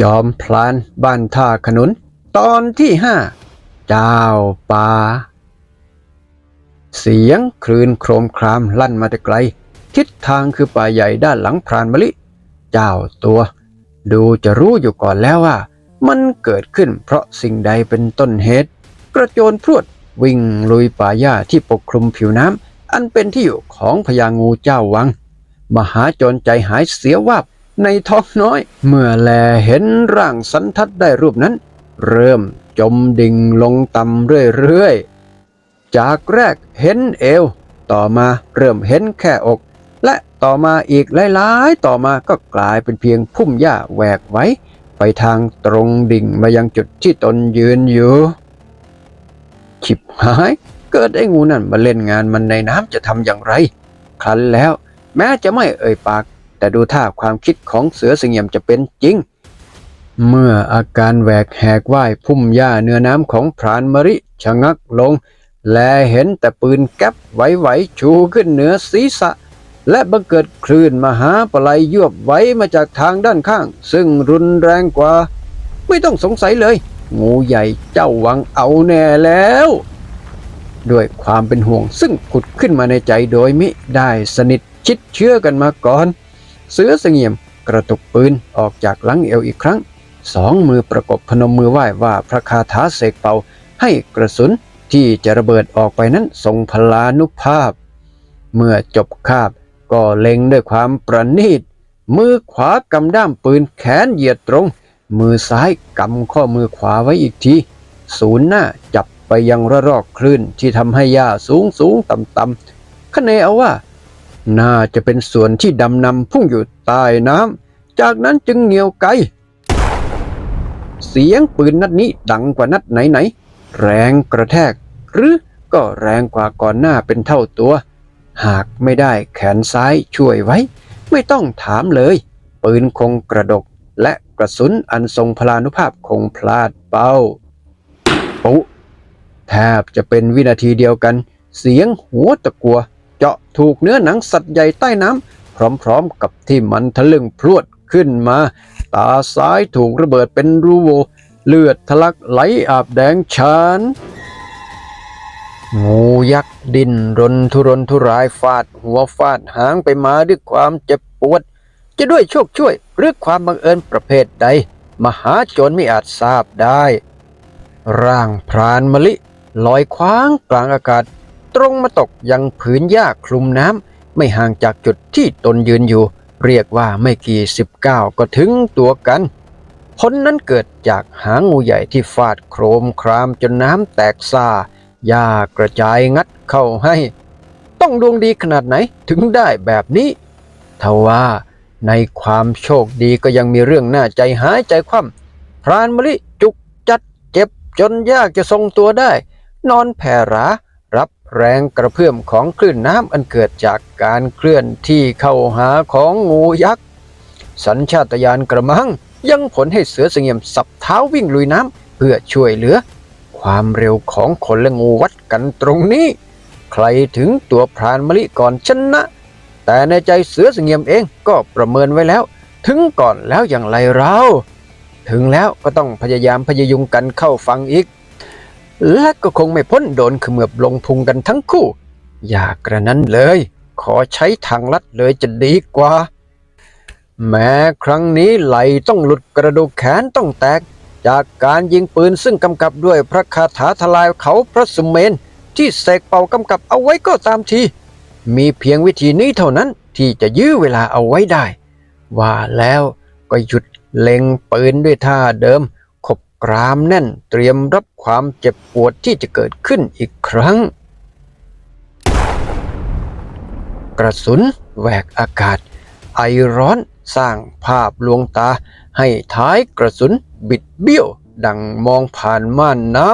จอมพลานบ้านท่าขนุน ตอนที่ห้าเจ้าป่า เสียงคลื่นโครมครามลั่นมาแต่ไกล ทิศทางคือป่าใหญ่ด้านหลังพรานมะลิ เจ้าตัว ดูจะรู้อยู่ก่อนแล้วว่า มันเกิดขึ้นเพราะสิ่งใดเป็นต้นเหตุ กระโจนพรวดวิ่งลุยป่าหญ้าที่ปกคลุมผิวน้ำอันเป็นที่อยู่ของพญางูเจ้าวัง มหาโจรใจหายเสียวาบ ในท้องน้อย เมื่อแลเห็นร่างสันทัดได้รูปนั้น เริ่มจมดิ่งลงต่ำเรื่อยๆ จากแรกเห็นเอว ต่อมาเริ่มเห็นแค่อก และต่อมาอีกหลายๆ ต่อมาก็กลายเป็นเพียงพุ่มหญ้าแหวกไว้ ไปทางตรงดิ่งมายังจุดที่ตนยืนอยู่ฉิบหาย เกิดไอ้งูนั่นมาเล่นงานมันในน้ำจะทำอย่างไร ครั้นแล้ว แม้จะไม่เอ่ยปาก แต่ดูท่าความคิดของเสือสงเงียมจะเป็นจริง เมื่ออาการแหวกแหกว่ายพุ่มหญ้าเนื้อน้ำของพรานมริชะงักลง และเห็นแต่ปืนแก๊ปไหวๆชูขึ้นเหนือศีรษะ และบังเกิดคลื่นมหาปลายยวบไหวมาจากทางด้านข้าง ซึ่งรุนแรงกว่า ไม่ต้องสงสัยเลย งูใหญ่เจ้าวังเอาแน่แล้วด้วยความเป็นห่วงซึ่งผุดขึ้นมาในใจโดยมิได้สนิทชิดเชื่อกันมาก่อน เสือเสงี่ยมกระตุกปืนออกจากหลังเอวอีกครั้ง สองมือประกบพนมมือไหว้ว่าพระคาถาเสกเป่าให้กระสุนที่จะระเบิดออกไปนั้นทรงพลานุภาพ เมื่อจบคาบก็เล็งด้วยความประณีต มือขวากำด้ามปืนแขนเหยียดตรง มือซ้ายกำข้อมือขวาไว้อีกที ศูนย์หน้าจับไปยังระรอกคลื่นที่ทำให้หญ้าสูงสูงต่ำต่ำคะเนเอาว่า น่าจะเป็นส่วนที่ดำนำพุ่งอยู่ใต้น้ำ จากนั้นจึงเหนียวไกล เสียงปืนนัดนี้ดังกว่านัดไหนๆ แรงกระแทก หรือก็แรงกว่าก่อนหน้าเป็นเท่าตัว หากไม่ได้แขนซ้ายช่วยไว้ ไม่ต้องถามเลย ปืนคงกระดกและกระสุนอันทรงพลานุภาพคงพลาดเป้า ปุ๊แทบจะเป็นวินาทีเดียวกัน เสียงหัวตะกัว เจาะถูกเนื้อหนังสัตว์ใหญ่ใต้น้ำพร้อมๆกับที่มันทะลึ่งพรวดขึ้นมา ตาซ้ายถูกระเบิดเป็นรูโว เลือดทะลักไหลอาบแดงฉานงูยักษ์ดินรนทุรนทุรายฟาดหัวฟาดหางไปมาด้วยความเจ็บปวด จะด้วยโชคช่วยหรือความบังเอิญประเภทใด มหาโจรไม่อาจทราบได้ ร่างพรานมะลิลอยคว้างกลางอากาศ ตรงมาตกยังผืนหญ้าคลุมน้ำไม่ห่างจากจุดที่ตนยืนอยู่ เรียกว่าไม่กี่สิบเก้าก็ถึงตัวกันผลนั้นเกิดจากหางงูใหญ่ที่ฟาดโครมครามจนน้ำแตกซาหญ้ากระจายงัดเข้าให้ ต้องดวงดีขนาดไหนถึงได้แบบนี้ทว่าในความโชคดีก็ยังมีเรื่องน่าใจหายใจคว่ำพรานมะลิจุกจัดเจ็บจนยากจะทรงตัวได้ นอนแผ่รา แรงกระเพื่อมของคลื่นน้ำอันเกิดจากการเคลื่อนที่เข้าหาของงูยักษ์ สัญชาตญาณกระมังยังผลให้เสือสงเงียมสับเท้าวิ่งลุยน้ำเพื่อช่วยเหลือ ความเร็วของคนและงูวัดกันตรงนี้ ใครถึงตัวพรานมะลิก่อนชนะ แต่ในใจเสือสงเงียมเองก็ประเมินไว้แล้ว ถึงก่อนแล้วอย่างไรเรา ถึงแล้วก็ต้องพยายามพยายุงกันเข้าฟังอีก และก็คงไม่พ้นโดนเขมือบลงพุงกันทั้งคู่ อย่ากระนั้นเลย ขอใช้ทางลัดเลยจะดีกว่า แม้ครั้งนี้ไหลต้องหลุดกระดูกแขนต้องแตก จากการยิงปืนซึ่งกำกับด้วยพระคาถาทลายเขาพระสุเมน ที่เสกเป่ากำกับเอาไว้ก็ตามที มีเพียงวิธีนี้เท่านั้นที่จะยื้อเวลาเอาไว้ได้ ว่าแล้วก็หยุดเล็งปืนด้วยท่าเดิม กรามแน่นเตรียมรับความเจ็บปวดที่จะเกิดขึ้นอีกครั้ง กระสุนแหวกอากาศ ไอร้อนสร้างภาพลวงตาให้ท้ายกระสุนบิดเบี้ยว ดังมองผ่านม่านน้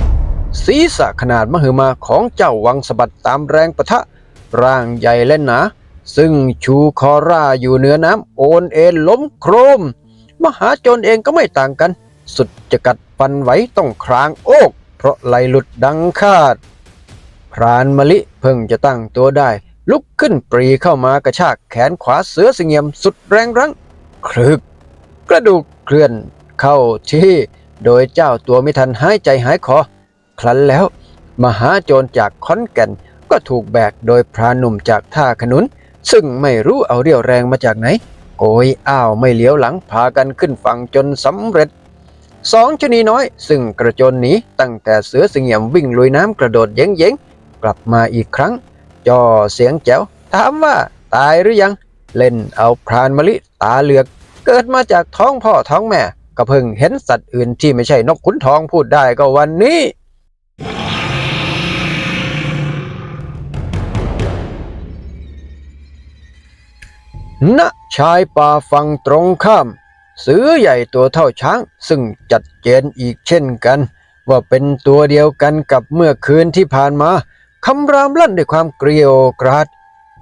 ำศีรษะขนาดมหึมาของเจ้าวังสะบัดตามแรงปะทะ ร่างใหญ่และหนา ซึ่งชูคอร่าอยู่เหนือน้ำโอนเอ็นล้มโครม มหาโจรเองก็ไม่ต่างกัน สุดจะกัดฟันไหวต้องครางโอกเพราะไหลหลุดดังคาด พรานมะลิเพิ่งจะตั้งตัวได้ ลุกขึ้นปรีเข้ามากระชากแขนขวาเสือสงเงียมสุดแรงรั้งครึก กระดูกเคลื่อนเข้าที่ โดยเจ้าตัวไม่ทันหายใจหายคอครั้นแล้ว มหาโจรจากขอนแก่นก็ถูกแบกโดยพรานหนุ่มจากท่าขนุน ซึ่งไม่รู้เอาเรี่ยวแรงมาจากไหน โกยอ้าวไม่เลี้ยวหลังพากันขึ้นฝั่งจนสำเร็จสองชนีน้อย ซึ่งกระโจนหนีตั้งแต่เสือสิงเหียมวิ่งลุยน้ำกระโดดเย้งเย้งกลับมาอีกครั้งจ่อเสียงแจ๋วถามว่าตายหรือยัง เล่นเอาพรานมะลิตาเหลือก เกิดมาจากท้องพ่อท้องแม่ ก็เพิ่งเห็นสัตว์อื่นที่ไม่ใช่นกขุนทองพูดได้ก็วันนี้ ณชายป่าฝั่งตรงข้าม เสือใหญ่ตัวเท่าช้าง ซึ่งจัดเจนอีกเช่นกัน ว่าเป็นตัวเดียวกันกับเมื่อคืนที่ผ่านมาคำรามลั่นด้วยความเกรียวกราด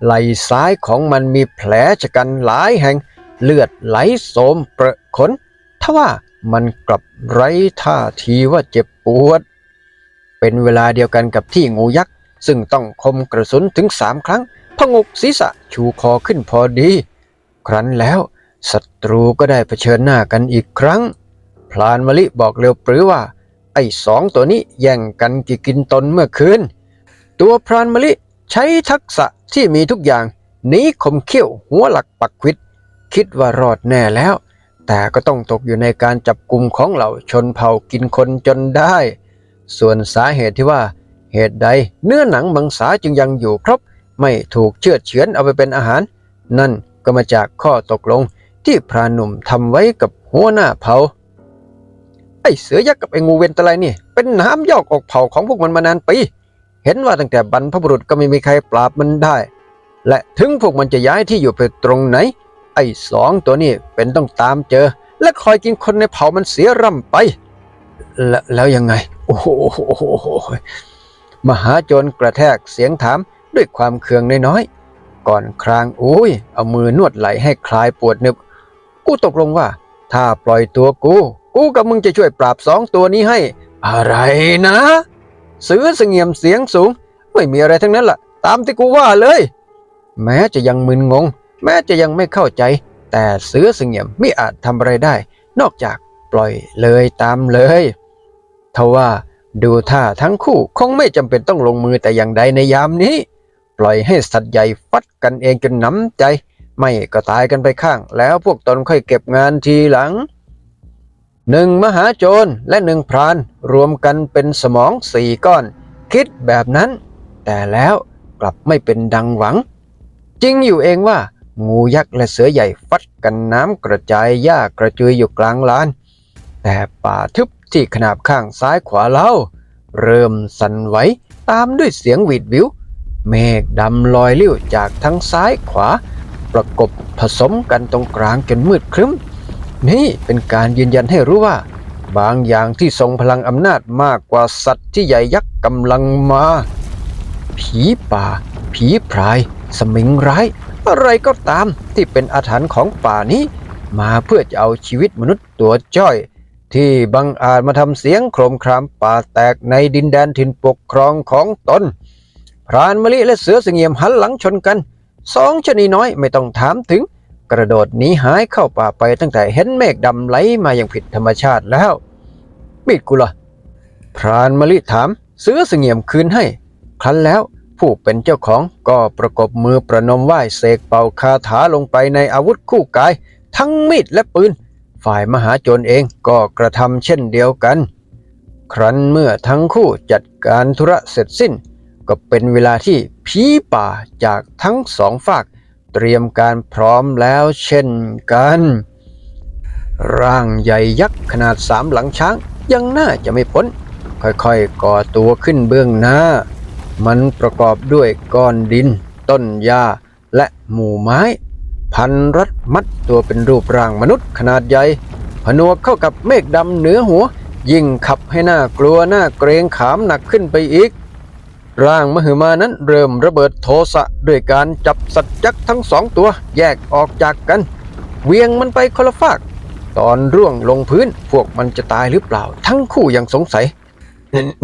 ไหล่ซ้ายของมันมีแผลชะกันหลายแห่ง เลือดไหลโสมประขนทว่ามันกลับไร้ท่าทีว่าเจ็บปวด เป็นเวลาเดียวกันกับที่งูยักษ์ ซึ่งต้องคมกระสุนถึงสามครั้ง พงกศีรษะชูคอขึ้นพอดี ครั้นแล้วศัตรูก็ได้เผชิญหน้ากันอีกครั้ง พลานมะลิบอกเร็วปรือว่า ไอ้สองตัวนี้แย่งกันกินกินตนเมื่อคืน ตัวพรานมะลิใช้ทักษะที่มีทุกอย่างหนีคมเขี้ยวหัวหลักปักควิด คิดว่ารอดแน่แล้ว แต่ก็ต้องตกอยู่ในการจับกลุ่มของเหล่าชนเผ่ากินคนจนได้ ส่วนสาเหตุที่ว่าเหตุใดเนื้อหนังมังสาจึงยังอยู่ครบ ไม่ถูกเชือดเฉือนเอาไปเป็นอาหาร นั่นก็มาจากข้อตกลงที่พรานหนุ่มทำไว้กับหัวหน้าเผ่าไอ้เสือยักษ์กับไอ้งูเวนตะไลนี่ เป็นน้ำยอกออกเผ่าของพวกมันมานานปีเห็นว่าตั้งแต่บรรพบุรุษก็ไม่มีใครปราบมันได้ และถึงพวกมันจะย้ายที่อยู่ไปตรงไหน ไอ้สองตัวนี้เป็นต้องตามเจอ และคอยกินคนในเผ่ามันเสียร่ำไป แล้วแล้วยังไง โอ้โหมหาโจรกระแทกเสียงถาม ด้วยความเคืองน้อยๆ ก่อนครางอุ้ย เอามือนวดไหลให้คลายปวดนึบกูตกลงว่า ถ้าปล่อยตัวกู กูกับมึงจะช่วยปราบสองตัวนี้ให้ อะไรนะ เสือเสงี่ยมเสียงสูง ไม่มีอะไรทั้งนั้นล่ะ ตามที่กูว่าเลย แม้จะยังมึนงง แม้จะยังไม่เข้าใจ แต่เสือเสงี่ยมไม่อาจทำอะไรได้ นอกจากปล่อยเลยตามเลยทว่าดูท่าทั้งคู่คงไม่จำเป็นต้องลงมือแต่อย่างใดในยามนี้ ปล่อยให้สัตว์ใหญ่ฟัดกันเองจนหน้ำใจ ไม่ก็ตายกันไปข้าง แล้วพวกตนค่อยเก็บงานทีหลังหนึ่งมหาโจรและหนึ่งพรานรวมกันเป็นสมองสี่ก้อน คิดแบบนั้น แต่แล้วกลับไม่เป็นดังหวัง จริงอยู่เองว่า งูยักษ์และเสือใหญ่ฟัดกันน้ำกระจายหญ้ากระจุยอยู่กลางลาน แต่ป่าทึบที่ขนาบข้างซ้ายขวาเล่า เริ่มสั่นไหวตามด้วยเสียงหวีดวิว เมฆดำลอยเลิ้ยวจากทั้งซ้ายขวา ประกบผสมกันตรงกลางจนมืดครึ้ม นี่เป็นการยืนยันให้รู้ว่า บางอย่างที่ทรงพลังอำนาจมากกว่าสัตว์ที่ใหญ่ยักษ์กำลังมา ผีป่า ผีพราย สมิงร้าย อะไรก็ตามที่เป็นอาถรรพ์ของป่านี้ มาเพื่อจะเอาชีวิตมนุษย์ตัวจ้อยที่บังอาจมาทำเสียงโครมครามป่าแตกในดินแดนถิ่นปกครองของตน พรานมะลิและเสือสงเงียมหันหลังชนกันสองชนีน้อยไม่ต้องถามถึง กระโดดหนีหายเข้าป่าไปตั้งแต่เห็นเมฆดำไหลมาอย่างผิดธรรมชาติแล้วมีดกูล่ะพรานมะลิถาม เสือสงเงียมคืนให้ ครั้นแล้วผู้เป็นเจ้าของก็ประกบมือประนมไหว้เสกเป่าคาถาลงไปในอาวุธคู่กาย ทั้งมีดและปืน ฝ่ายมหาโจรเองก็กระทำเช่นเดียวกัน ครั้นเมื่อทั้งคู่จัดการธุระเสร็จสิ้น ก็เป็นเวลาที่ผีป่าจากทั้งสองฝากเตรียมการพร้อมแล้วเช่นกัน ร่างใหญ่ยักษ์ขนาดสามหลังช้างยังน่าจะไม่พ้น ค่อยๆ ก่อตัวขึ้นเบื้องหน้า มันประกอบด้วยก้อนดิน ต้นหญ้าและหมู่ไม้ พันรัดมัดตัวเป็นรูปร่างมนุษย์ขนาดใหญ่ผนวกเข้ากับเมฆดำเหนือหัว ยิ่งขับให้หน้ากลัวหน้าเกรงขามหนักขึ้นไปอีก ร่างมหึมานั้นเริ่มระเบิดโทสะด้วยการจับสัตว์ยักษ์ทั้งสองตัวแยกออกจากกัน เวียงมันไปคนละฝาก ตอนร่วงลงพื้นพวกมันจะตายหรือเปล่า ทั้งคู่ยังสงสัย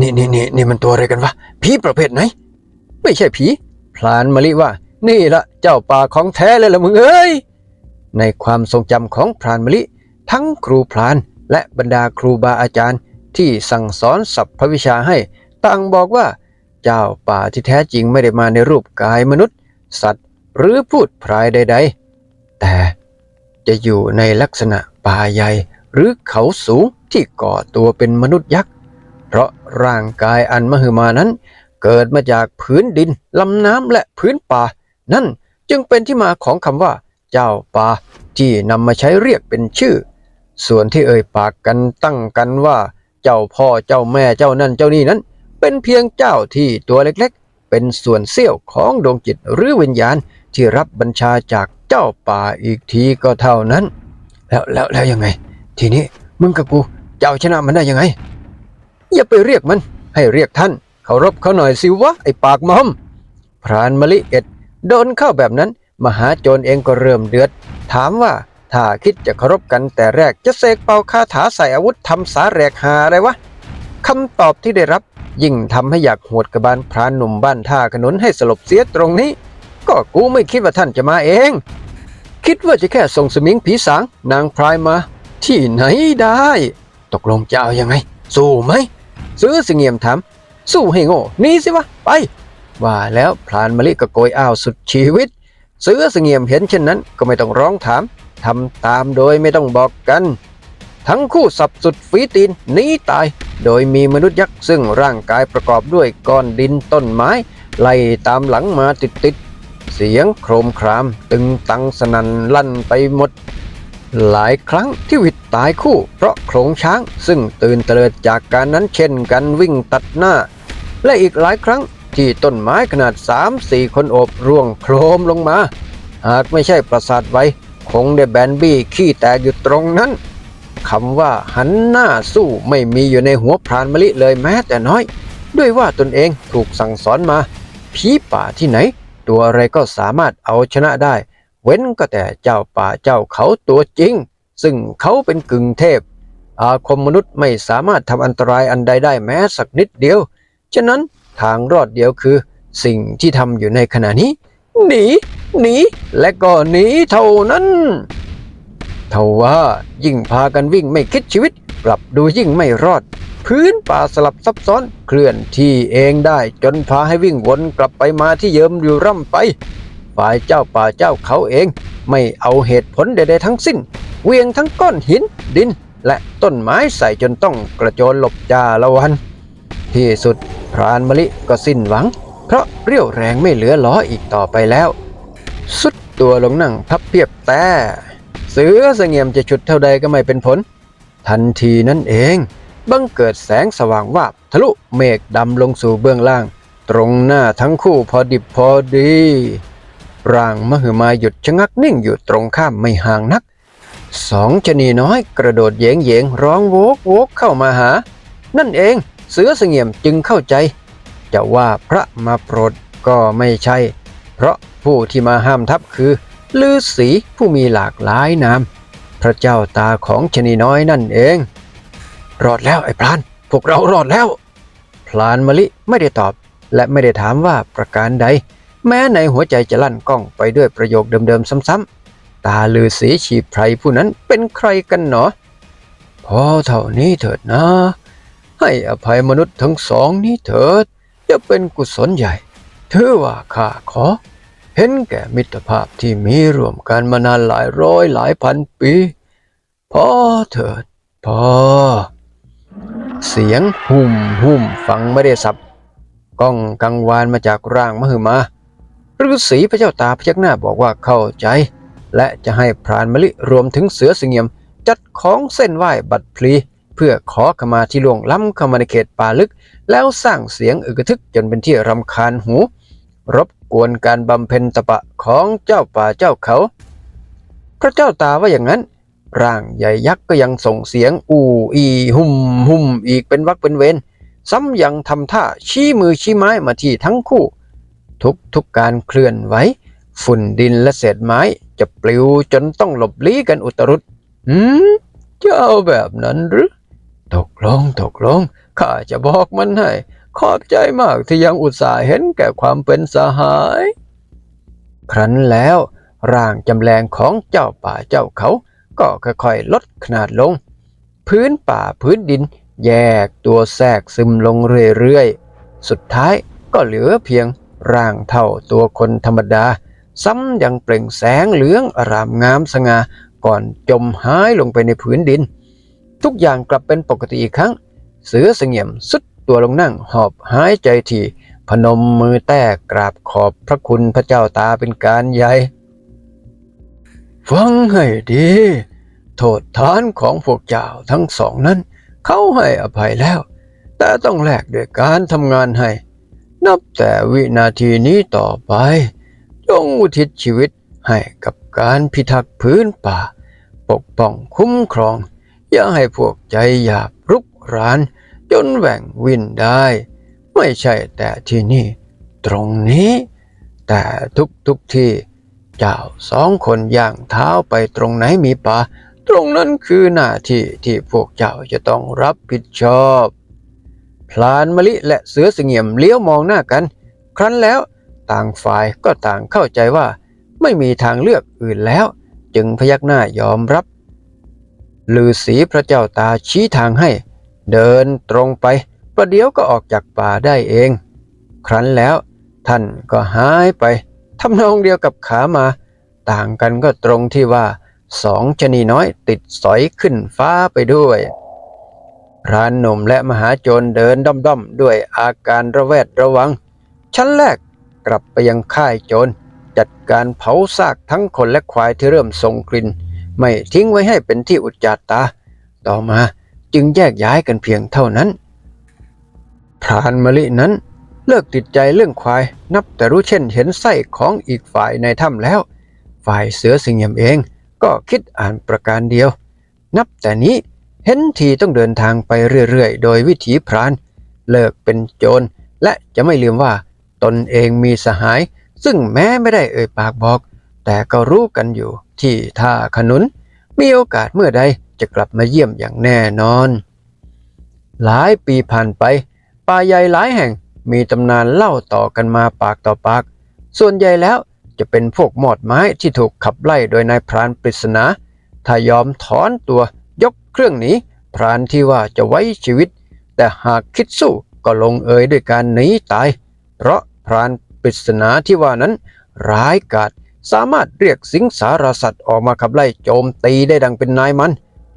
นี่นี่นี่นี่มันตัวอะไรกันวะผีประเภทไหน ไม่ใช่ผีพลานมะลิว่า นี่ละเจ้าป่าของแท้เลยละมึงเอ้ยในความทรงจำของพรานมะลิ ทั้งครูพรานและบรรดาครูบาอาจารย์ที่สั่งสอนสัพพวิชาให้ต่างบอกว่า เจ้าป่าที่แท้จริงไม่ได้มาในรูปกายมนุษย์ สัตว์ หรือพูดพรายใด ๆ แต่จะอยู่ในลักษณะป่าใหญ่หรือเขาสูงที่ก่อตัวเป็นมนุษย์ยักษ์ เพราะร่างกายอันมหึมานั้น เกิดมาจากพื้นดินลำน้ำและพื้นป่า นั่นจึงเป็นที่มาของคำว่า เจ้าป่าที่นำมาใช้เรียกเป็นชื่อ ส่วนที่เอ่ยปากกันตั้งกันว่า เจ้าพ่อเจ้าแม่เจ้านั่นเจ้านี่นั้น เป็นเพียงเจ้าที่ตัวเล็กๆ เป็นส่วนเสี้ยวของดวงจิตหรือวิญญาณที่รับบัญชาจากเจ้าป่าอีกทีก็เท่านั้น แล้วแล้วแล้วยังไง ทีนี้มึงกับกูจะเอาชนะมันได้ยังไง อย่าไปเรียกมัน ให้เรียกท่านเคารพเขาหน่อยสิวะไอปากมอม พรานมะลิเอ็ดโดนเข้าแบบนั้น มหาโจรเองก็เริ่มเดือด ถามว่าถ้าคิดจะเคารพกันแต่แรกจะเสกเป่าคาถาใส่อาวุธทำสาแรกหาอะไรวะคำตอบที่ได้รับ ยิ่งทำให้อยากหวดกระบาลพรานหนุ่มบ้านท่าขนุนให้สลบเสียตรงนี้ ก็กูไม่คิดว่าท่านจะมาเอง คิดว่าจะแค่ส่งสมิงผีสางนางพรายมา ที่ไหนได้ ตกลงจะเอายังไง สู้ไหม ซื้อสิงเงียมถามสู้ให้โง่นี่สิวะ ไป ว่าแล้วพลานมะลิก็โกยอ้าวสุดชีวิตเสือเสงี่ยมเห็นเช่นนั้น ก็ไม่ต้องร้องถามทำตามโดยไม่ต้องบอกกัน ทั้งคู่สับสุดฝีตีนหนีตาย โดยมีมนุษย์ยักษ์ซึ่งร่างกายประกอบด้วยก้อนดินต้นไม้ ไล่ตามหลังมาติดๆเสียงโครมคราม ตึงตังสนันลั่นไปหมด หลายครั้งที่วิตตายคู่ เพราะโขลงช้างซึ่งตื่นเตลิดจากการนั้นเช่นกันวิ่งตัดหน้า และอีกหลายครั้งที่ต้นไม้ขนาด 3-4 คนโอบร่วงโครมลงมา หากไม่ใช่ประสาทไว้คงได้แบนบี้ขี้แตกอยู่ตรงนั้น คำว่าหันหน้าสู้ไม่มีอยู่ในหัวพรานมะลิเลยแม้แต่น้อย ด้วยว่าตนเองถูกสั่งสอนมา ผีป่าที่ไหน ตัวอะไรก็สามารถเอาชนะได้ เว้นก็แต่เจ้าป่าเจ้าเขาตัวจริง ซึ่งเขาเป็นกึ่งเทพ อาคมมนุษย์ไม่สามารถทำอันตรายอันใดได้แม้สักนิดเดียว ฉะนั้นทางรอดเดียวคือ สิ่งที่ทำอยู่ในขณะนี้หนีหนีและก็หนีเท่านั้น ทว่ายิ่งพากันวิ่งไม่คิดชีวิต กลับดูยิ่งไม่รอด พื้นป่าสลับซับซ้อนเคลื่อนที่เองได้ จนพาให้วิ่งวนกลับไปมาที่เยิมอยู่ร่ำไปฝ่ายเจ้าป่าเจ้าเขาเอง ไม่เอาเหตุผลใดๆทั้งสิ้น เวียงทั้งก้อนหินดิน และต้นไม้ใส่จนต้องกระโจนหลบจ่าละวัน ที่สุดพรานมะลิก็สิ้นหวัง เพราะเรี่ยวแรงไม่เหลือล้ออีกต่อไปแล้ว สุดตัวลงนั่งพับเพียบแต่ เสือเสงี่ยมจะฉุดเท่าใดก็ไม่เป็นผล ทันทีนั้นเอง บังเกิดแสงสว่างวาบทะลุเมฆดำลงสู่เบื้องล่าง ตรงหน้าทั้งคู่พอดิบพอดี ร่างมหึมาหยุดชะงักนิ่งอยู่ตรงข้ามไม่ห่างนัก สองชนีน้อยกระโดดเยงเยงร้องโวกโวกเข้ามาหา นั่นเองเสือเสงี่ยมจึงเข้าใจ จะว่าพระมาโปรดก็ไม่ใช่ เพราะผู้ที่มาห้ามทัพคือ ฤาษีผู้มีหลากหลายนาม พระเจ้าตาของชนีน้อยนั่นเอง รอดแล้วไอ้พลาน พวกเรารอดแล้ว พลานมะลิไม่ได้ตอบ และไม่ได้ถามว่าประการใด แม้ในหัวใจจะลั่นกล้องไปด้วยประโยคเดิมๆซ้ำๆ ตาลือสีชีพไพรผู้นั้นเป็นใครกันหนอ พอเท่านี้เถิดนะ ให้อภัยมนุษย์ทั้งสองนี้เถิด จะเป็นกุศลใหญ่ ถือว่าข้าขอ เห็นแก่มิตรภาพที่มีร่วมกันมานานหลายร้อยหลายพันปีพอเถิดพอ เสียงหุ่มหุ่มฟังไม่ได้สับก้องกังวานมาจากร่างมหึมาฤาษีพระเจ้าตาพยักหน้าบอกว่าเข้าใจ และจะให้พรานมะลิรวมถึงเสือสิงเงียม จัดของเส้นไหว้บัตรพลีเพื่อขอขมาที่ล่วงล้ำเข้ามาในเขตป่าลึก แล้วสร้างเสียงอึกทึกจนเป็นที่รำคาญหู รบ กวนการบำเพ็ญตปะของเจ้าป่าเจ้าเขา พระเจ้าตาว่าอย่างนั้น ร่างใหญ่ยักษ์ก็ยังส่งเสียง อูอีหุ่มหุ่มอีกเป็นวักเป็นเวรซ้ำยังทำท่าชี้มือชี้ไม้มาที่ทั้งคู่ ทุกทุกการเคลื่อนไหวฝุ่นดินและเศษไม้จะปลิวจนต้องหลบลี้กันอุตรุดหืมจะเอาแบบนั้นหรือ ตกลงตกลงข้าจะบอกมันให้ ขอบใจมากที่ยังอุตส่าห์เห็นแก่ความเป็นสหาย ครั้นแล้วร่างจำแรงของเจ้าป่าเจ้าเขา ก็ค่อยๆลดขนาดลง พื้นป่าพื้นดิน แยกตัวแทรกซึมลงเรื่อยๆ สุดท้ายก็เหลือเพียงร่างเท่าตัวคนธรรมดา ซ้ำยังเปล่งแสงเหลืองอารามงามสง่าก่อนจมหายลงไปในผืนดิน ทุกอย่างกลับเป็นปกติอีกครั้ง เสือเสงี่ยมสุด ตัวลงนั่งหอบหายใจทีพนมมือแต้กราบขอบพระคุณพระเจ้าตาเป็นการใหญ่ ฟังให้ดี โทษฐานของพวกเจ้าทั้งสองนั้น เขาให้อภัยแล้ว แต่ต้องแลกด้วยการทำงานให้ นับแต่วินาทีนี้ต่อไป จงอุทิศชีวิตให้กับการพิทักษ์พื้นป่า ปกป้องคุ้มครอง อย่าให้พวกใจหยาบรุกราน จนแหว่งวินได้ ไม่ใช่แต่ที่นี่ ตรงนี้ แต่ทุกทุกที่ เจ้าสองคนย่างเท้าไปตรงไหนมีป่าตรงนั้นคือหน้าที่ที่พวกเจ้าจะต้องรับผิดชอบพลานมะลิและเสือเสงี่ยมเลี้ยวมองหน้ากัน ครั้นแล้วต่างฝ่ายก็ต่างเข้าใจว่า ไม่มีทางเลือกอื่นแล้ว จึงพยักหน้ายอมรับลือสีพระเจ้าตาชี้ทางให้ เดินตรงไป ประเดี๋ยวก็ออกจากป่าได้เอง ครั้นแล้วท่านก็หายไปทำนองเดียวกับขามา ต่างกันก็ตรงที่ว่าสองชะนีน้อยติดสอยขึ้นฟ้าไปด้วยพรานหนุ่มและมหาโจรเดินด้อมๆด้วยอาการระแวดระวัง ชั้นแรกกลับไปยังค่ายโจร จัดการเผาซากทั้งคนและควายที่เริ่มส่งกลิ่น ไม่ทิ้งไว้ให้เป็นที่อุจจาตา ต่อมา จึงแยกย้ายกันเพียงเท่านั้นพรานมะลินั้นเลิกติดใจเรื่องควายนับแต่รู้เช่นเห็นไส้ของอีกฝ่ายในถ้ำแล้ว ฝ่ายเสือสิงห์ยมเองก็คิดอ่านประการเดียว นับแต่นี้เห็นทีต้องเดินทางไปเรื่อยๆ โดยวิถีพราน เลิกเป็นโจร และจะไม่ลืมว่า ตนเองมีสหาย ซึ่งแม้ไม่ได้เอ่ยปากบอก แต่ก็รู้กันอยู่ที่ท่าขนุน มีโอกาสเมื่อใด จะกลับมาเยี่ยมอย่างแน่นอน หลายปีผ่านไป ป่าใหญ่หลายแห่งมีตำนานเล่าต่อกันมาปากต่อปาก ส่วนใหญ่แล้วจะเป็นพวกหมอดไม้ที่ถูกขับไล่โดยนายพรานปริศนา ถ้ายอมถอนตัวยกเครื่องหนีพรานที่ว่าจะไว้ชีวิต แต่หากคิดสู้ก็ลงเอยด้วยการหนีตาย เพราะพรานปริศนาที่ว่านั้น ร้ายกาจสามารถเรียกสิงสารสัตว์ออกมาขับไล่โจมตีได้ดังเป็นนายมัน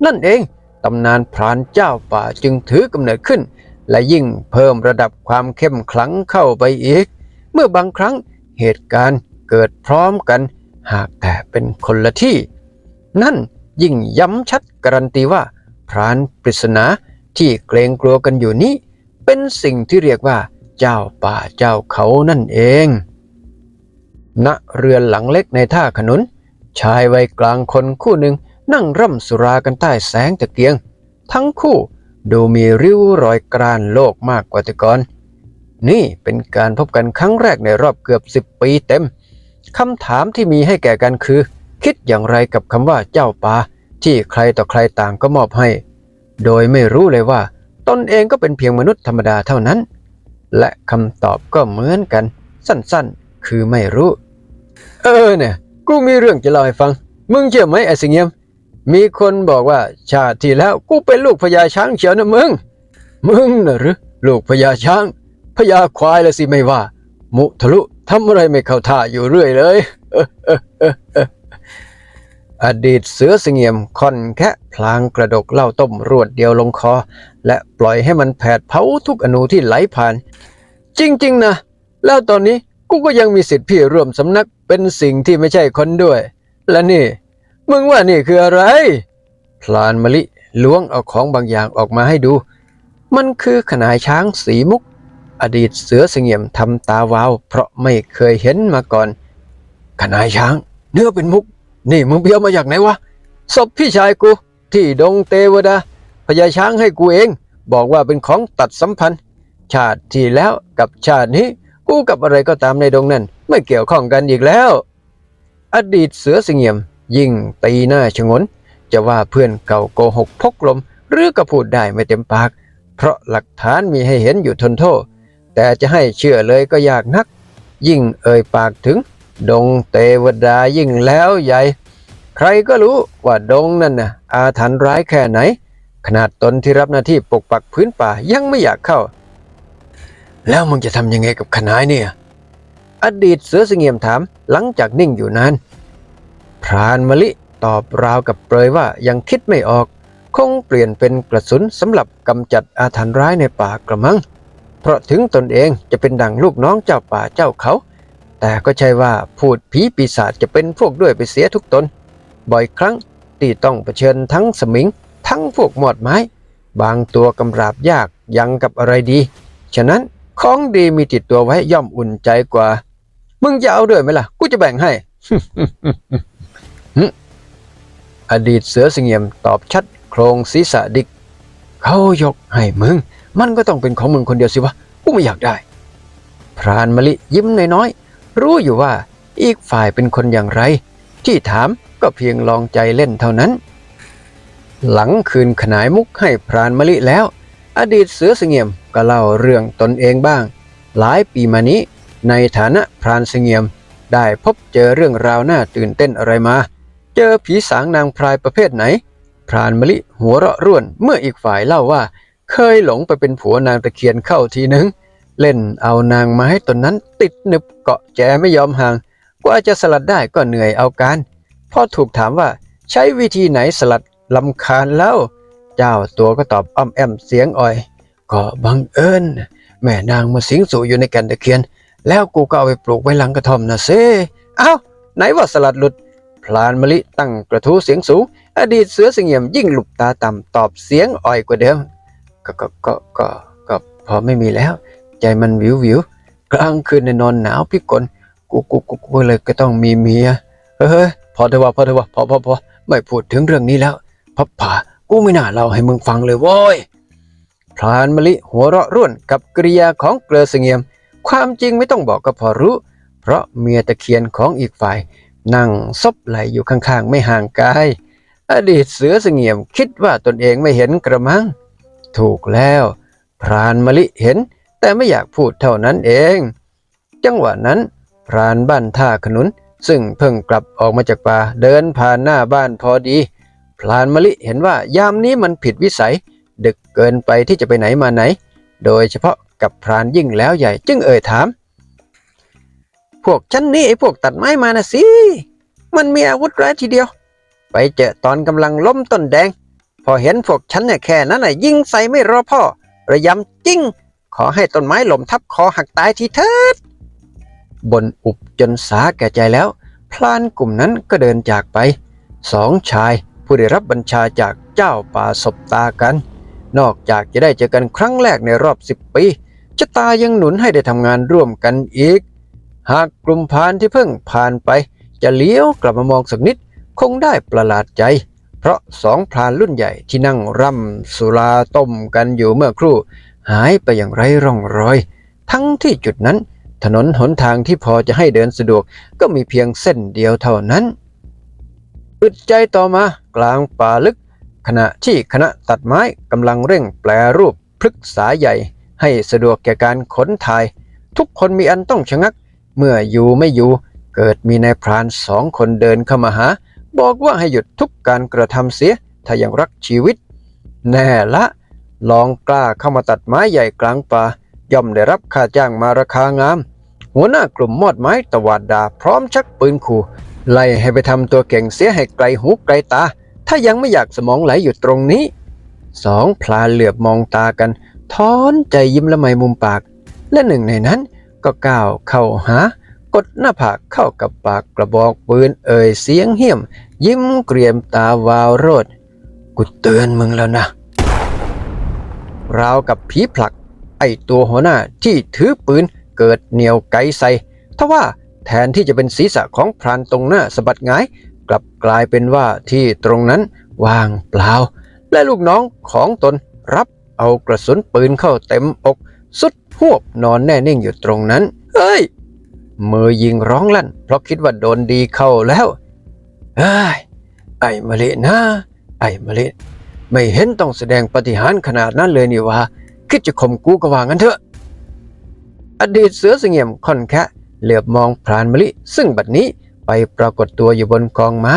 นั่นเองตำนานพรานเจ้าป่าจึงถือกำเนิดขึ้น และยิ่งเพิ่มระดับความเข้มขลังเข้าไปอีก เมื่อบางครั้งเหตุการณ์เกิดพร้อมกัน หากแต่เป็นคนละที่ นั่นยิ่งย้ำชัดการันตีว่า พรานปริศนาที่เกรงกลัวกันอยู่นี้ เป็นสิ่งที่เรียกว่า เจ้าป่าเจ้าเขานั่นเอง ณเรือนหลังเล็กในท่าขนุน ชายวัยกลางคนคู่หนึ่ง นั่งร่ำสุรากันใต้แสงตะเกียง ทั้งคู่ดูมีริ้วรอยกรานโลกมากกว่าแต่ก่อน นี่เป็นการพบกันครั้งแรกในรอบเกือบสิบปีเต็มคำถามที่มีให้แก่กันคือ คิดอย่างไรกับคำว่าเจ้าป่าที่ใครต่อใครต่างก็มอบให้ โดยไม่รู้เลยว่า ตนเองก็เป็นเพียงมนุษย์ธรรมดาเท่านั้น และคำตอบก็เหมือนกัน สั้นๆ คือไม่รู้ เออเนี่ย กูมีเรื่องจะเล่าให้ฟัง มึงเชื่อไหมไอ้สิงเงียม มีคนบอกว่าชาติที่แล้วกูเป็นลูกพญาช้างเฉียวนะมึง มึงน่ะหรือลูกพญาช้างพญาควายละสิไม่ว่า มุทะลุทำอะไรไม่เข้าท่าอยู่เรื่อยเลย อดีตเสือเสงี่ยมค่อนแคะพลางกระดกเหล้าต้มรวดเดียวลงคอ และปล่อยให้มันแผดเผาทุกอนูที่ไหลผ่าน จริง ๆ นะ แล้วตอนนี้กูก็ยังมีสิทธิ์พี่ร่วมสำนักเป็นสิ่งที่ไม่ใช่คนด้วย และนี่ มึงว่านี่คืออะไร พลานมะลิล้วงเอาของบางอย่างออกมาให้ดู มันคือขนายช้างสีมุก อดีตเสือเสงี่ยมทำตาวาว เพราะไม่เคยเห็นมาก่อน ขนายช้าง เนื้อเป็นมุก นี่มึงเบี้ยวมาจากไหนวะศพพี่ชายกู ที่ดงเตวดาพญาช้างให้กูเอง บอกว่าเป็นของตัดสัมพันธ์ ชาติที่แล้วกับชาตินี้ กูกับอะไรก็ตามในดงนั้น ไม่เกี่ยวข้องกันอีกแล้ว อดีตเสือเสงี่ยม ยิ่งตีหน้าชงน จะว่าเพื่อนเก่าโกหกพกลม หรือก็พูดได้ไม่เต็มปาก เพราะหลักฐานมีให้เห็นอยู่ทนโทษ แต่จะให้เชื่อเลยก็ยากนัก ยิ่งเอ่ยปากถึง ดงเทวดายิ่งแล้วใหญ่ใครก็รู้ว่าดงนั่นน่ะอาถรรพ์ร้ายแค่ไหน ขนาดตนที่รับหน้าที่ปกปักพื้นป่ายังไม่อยากเข้า แล้วมึงจะทำยังไงกับขนายเนี่ย อดีตเสือสงี่ยมถามหลังจากนิ่งอยู่นาน พรานมะลิตอบราวกับเปรยว่ายังคิดไม่ออก คงเปลี่ยนเป็นกระสุนสำหรับกำจัดอาถรรพ์ร้ายในป่ากระมัง เพราะถึงตนเองจะเป็นดั่งลูกน้องเจ้าป่าเจ้าเขา แต่ก็ใช่ว่าพูดผีปีศาจจะเป็นพวกด้วยไปเสียทุกตน บ่อยครั้งที่ต้องเผชิญทั้งสมิง ทั้งพวกหมอดไม้ บางตัวกำราบยากยังกับอะไรดี ฉะนั้นของดีมีติดตัวไว้ย่อมอุ่นใจกว่า มึงจะเอาด้วยไหมล่ะ กูจะแบ่งให้ อดีตเสือสิงเงียมตอบชัด โครงศีรษะดิก เขายกให้มึง มันก็ต้องเป็นของมึงคนเดียวสิวะ กูไม่อยากได้ พรานมะลิยิ้มน้อยๆ รู้อยู่ว่าอีกฝ่ายเป็นคนอย่างไร ที่ถามก็เพียงลองใจเล่นเท่านั้น หลังคืนขนายมุกให้พรานมะลิแล้ว อดีตเสือเสงี่ยมก็เล่าเรื่องตนเองบ้าง หลายปีมานี้ ในฐานะพรานเสงี่ยมได้พบเจอเรื่องราวน่าตื่นเต้นอะไรมา เจอผีสางนางพรายประเภทไหน พรานมะลิหัวเราะร่วนเมื่ออีกฝ่ายเล่าว่า เคยหลงไปเป็นผัวนางตะเคียนเข้าทีหนึ่งเล่นเอานางไม้ตนนั้นติดหนึบเกาะแจไม่ยอมห่างกว่าจะสลัดได้ก็เหนื่อยเอาการพอถูกถามว่าใช้วิธีไหนสลัดลำคาญแล้ว เจ้าตัวก็ตอบอ้อมแอมเสียงอ่อย ก็บังเอิญแม่นางมาสิงสู่อยู่ในแก่นตะเคียน แล้วกูก็เอาไปปลูกไว้หลังกระท่อมนะเซเอ้าไหนว่าสลัดหลุด พลานมะลิตั้งกระทู้เสียงสูง อดีตเสือเสงี่ยมยิ่งหลุบตาต่ำตอบเสียงอ่อยกว่าเดิม ก็ก็ก็ก็ก็พอไม่มีแล้ว ใจมันวิววิวกลางคืนในนอนหนาวพิกลกูกูกูกูเลยก็ต้องมีเมียเฮ้ยพอเถอะวะพอเถอะวะพอพอพอไม่พูดถึงเรื่องนี้แล้วพับผ่ากูไม่น่าเล่าให้มึงฟังเลยโว้ยพลานมะลิหัวเราะร่วนกับกริยาของเกลือเสงี่ยม ความจริงไม่ต้องบอกก็พอรู้ เพราะเมียตะเคียนของอีกฝ่าย นั่งซบไหลอยู่ข้างๆ ไม่ห่างกาย อดีตเสือเสงี่ยมคิดว่าตนเองไม่เห็นกระมัง ถูกแล้ว พรานมะลิเห็น แต่ไม่อยากพูดเท่านั้นเอง จังหวะนั้น พรานบ้านท่าขนุน ซึ่งเพิ่งกลับออกมาจากป่าเดินผ่านหน้าบ้านพอดี พรานมะลิเห็นว่ายามนี้มันผิดวิสัย ดึกเกินไปที่จะไปไหนมาไหน โดยเฉพาะกับพรานยิ่งแล้วใหญ่จึงเอ่ยถาม พวกฉันนี่ไอ้พวกตัดไม้มานะสิ มันมีอาวุธร้ายทีเดียว ไปเจอตอนกำลังล้มต้นแดง พอเห็นพวกฉันเนี่ยแค่นั้นน่ะยิงใส่ไม่รอพ่อ ระยำจิ้ง ขอให้ต้นไม้หล่มทับคอหักตายทีเถิดบนอุบจนสาแก่ใจแล้ว พลานกลุ่มนั้นก็เดินจากไป สองชายผู้ได้รับบัญชาจากเจ้าป่าสบตากัน นอกจากจะได้เจอกันครั้งแรกในรอบสิบปีชะตายังหนุนให้ได้ทำงานร่วมกันอีก หากกลุ่มพานที่เพิ่งผ่านไป จะเลี้ยวกลับมามองสักนิดคงได้ประหลาดใจ เพราะสองพรานรุ่นใหญ่ที่นั่งร่ำสุราต้มกันอยู่เมื่อครู่ หายไปอย่างไร้ร่องรอย ทั้งที่จุดนั้น ถนนหนทางที่พอจะให้เดินสะดวกก็มีเพียงเส้นเดียวเท่านั้นอึดใจต่อมากลางป่าลึก ขณะที่คณะตัดไม้กำลังเร่งแปลรูปพฤกษาใหญ่ ให้สะดวกแก่การขนถ่าย ทุกคนมีอันต้องชะงัก เมื่ออยู่ไม่อยู่ เกิดมีนายพรานสองคนเดินเข้ามาหา บอกว่าให้หยุดทุกการกระทำเสีย ถ้ายังรักชีวิต แน่ละ ลองกล้าเข้ามาตัดไม้ใหญ่กลางป่า ย่อมได้รับค่าจ้างมาราคางาม หัวหน้ากลุ่มมอดไม้ตวาดดาพร้อมชักปืนขู่ ไล่ให้ไปทำตัวเก่งเสียให้ไกลหูไกลตา ถ้ายังไม่อยากสมองไหลอยู่ตรงนี้ สองพลานเหลือบมองตากันถอนใจยิ้มละไมมุมปาก และหนึ่งในนั้น ก็ก้าวเข้าหากดหน้าผากเข้ากับปากกระบอกปืนเอ่ยเสียงเหี้ยม ยิ้มเกรียมตาวาวโรดกูเตือนมึงแล้วนะราวกับผีผลัก ไอตัวหัวหน้าที่ถือปืนเกิดเหนียวไกใส่ทว่าแทนที่จะเป็นศีรษะของพรานตรงหน้าสะบัดงาย กลับกลายเป็นว่าที่ตรงนั้นว่างเปล่า และลูกน้องของตนรับเอากระสุนปืนเข้าเต็มอก สุดหวบนอนแน่นิ่งอยู่ตรงนั้น เฮ้ย มือยิงร้องลั่น เพราะคิดว่าโดนดีเข้าแล้วเฮ้ไอ้มะลินะ ไอ้มะลิไม่เห็นต้องแสดงปฏิหารขนาดนั้นเลยนี่วะคิดจะข่มกูก็ว่างั้นเถอะ อดีตเสือเสงี่ยมค่อนแคะเหลือบมองพรานมะลิ ซึ่งบัดนี้ไปปรากฏตัวอยู่บนกองไม้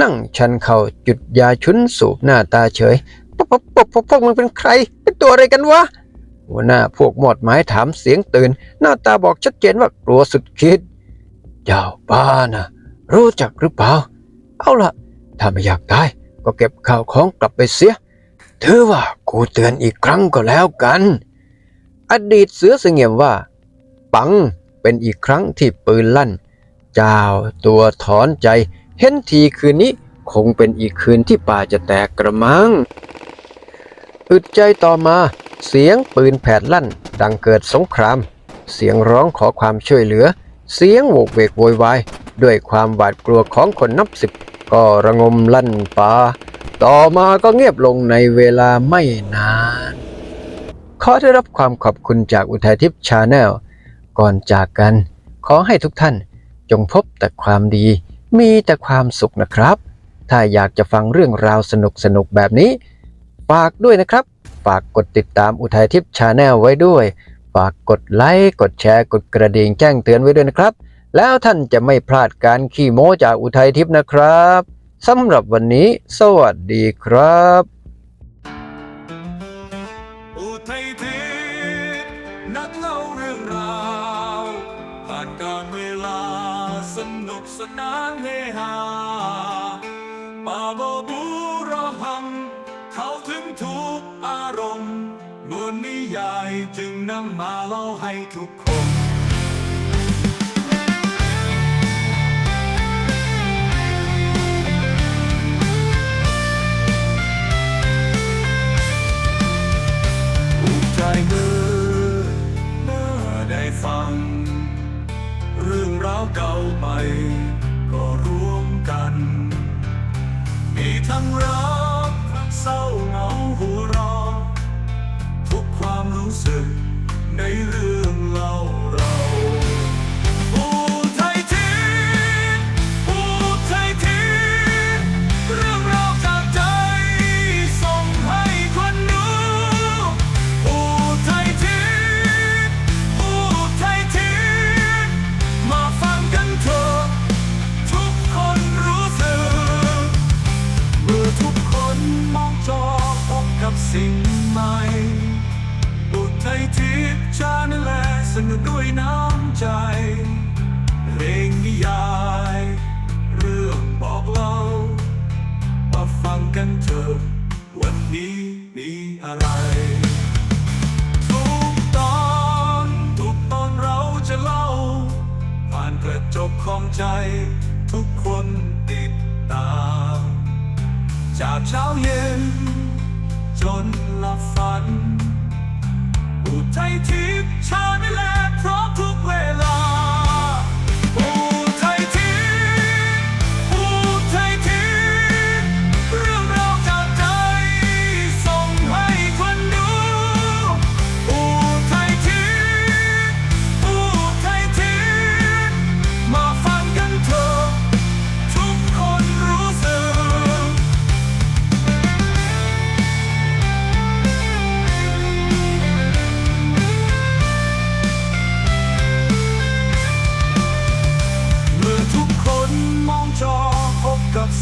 นั่งชันเข่าจุดยาชุนสูบหน้าตาเฉยปกปกปกปกพวกมึงเป็นใคร เป็นตัวอะไรกันวะ หัวหน้าพวกหมอดไม้ถามเสียงตื่น หน้าตาบอกชัดเจนว่ากลัวสุดคิด เจ้าป้านะรู้จักหรือเปล่า เอาล่ะถ้าไม่อยากตายก็เก็บข้าวของกลับไปเสียถือว่ากูเตือนอีกครั้งก็แล้วกัน อดีตเสือเสงี่ยมว่า ปังเป็นอีกครั้งที่ปืนลั่น เจ้าตัวถอนใจ เห็นทีคืนนี้คงเป็นอีกคืนที่ป่าจะแตกกระมัง อึดใจต่อมา เสียงปืนแผดลั่น ดังเกิดสงคราม เสียงร้องขอความช่วยเหลือ เสียงโวกเวกโวยวาย ด้วยความหวาดกลัวของคนนับสิบ ก็ระงมลั่นป่า ต่อมาก็เงียบลงในเวลาไม่นาน ขอได้รับความขอบคุณจากอุทัยทิพย์ชาแนล ก่อนจากกัน ขอให้ทุกท่านจงพบแต่ความดี มีแต่ความสุขนะครับ ถ้าอยากจะฟังเรื่องราวสนุกสนุกๆแบบนี้ ฝากด้วยนะครับ ฝากกดติดตามอุทัยทิพย์ชาแนลไว้ด้วย ฝากกดไลค์ กดแชร์ กดกระดิ่งแจ้งเตือนไว้ด้วยนะครับ แล้วท่านจะไม่พลาดการขี่โม้จากอุทัยทิพย์นะครับสำหรับวันนี้ สวัสดีครับ จึงนำมาเล่าให้ทุกคน ใจทุกคนติดตาม จากเช้าเย็น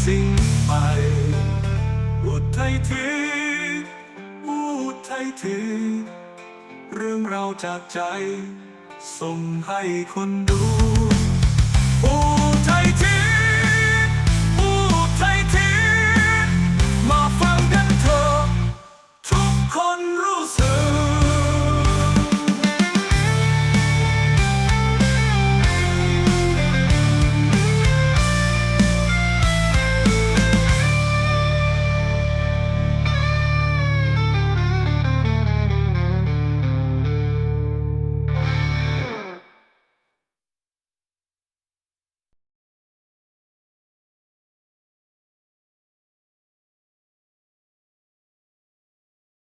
สิ่งใหม่อุทัยทิพย์อุทัยทิพย์เรื่องราวจากใจ ส่งให้คนดู